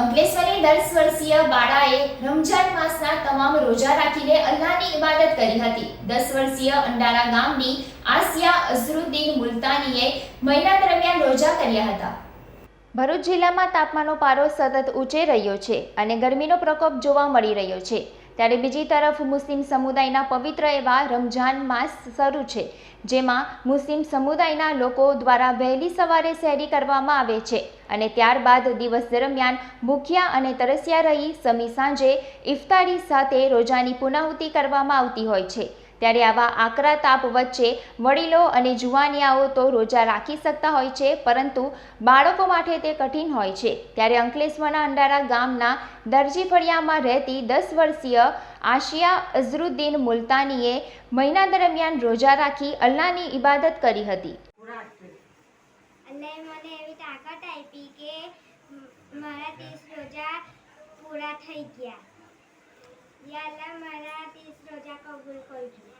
અંકલેશ્વરની દસ વર્ષીય બાળાએ રમજાન માસના તમામ રોજા રાખીને અલ્લાહની ઇબાદત કરી હતી. દસ વર્ષીય અંડારા ગામની આસિયા અઝરુદ્દીન મુલતાનીએ મહિના દરમિયાન રોજા કર્યા હતા. ભરૂચ જિલ્લામાં તાપમાનનો પારો સતત ઊંચે રહ્યો છે અને ગરમીનો પ્રકોપ જોવા મળી રહ્યો છે. ત્યારે બીજી તરફ મુસ્લિમ સમુદાયના પવિત્ર એવા રમઝાન માસ શરૂ છે, જેમાં મુસ્લિમ સમુદાયના લોકો દ્વારા વહેલી સવારે શહેરી કરવામાં આવે છે અને ત્યારબાદ દિવસ દરમિયાન ભૂખ્યા અને તરસ્યા રહી સમી સાંજે ઇફતારી સાથે રોજાની પુનાહુતિ કરવામાં આવતી હોય છે. ત્યારે આવા આકરા તાપ વચ્ચે વડીલો અને જુવાનિયાઓ તો રોજા રાખી શકતા હોય છે, પરંતુ બાળકો માટે તે કઠિન હોય છે. ત્યારે અંકલેશ્વરના અંડારા ગામના દરજી ફળિયામાં રહેતી દસ વર્ષીય આશિયા અઝરુદ્દીન મુલતાનીએ મહિના દરમિયાન રોજા રાખી અલ્લાહની ઇબાદત કરી હતી. કે મારા ત્રીસ રોજા પૂરા થઈ ગયા. યા અલ્લાહ টাকা ওজন করেছিল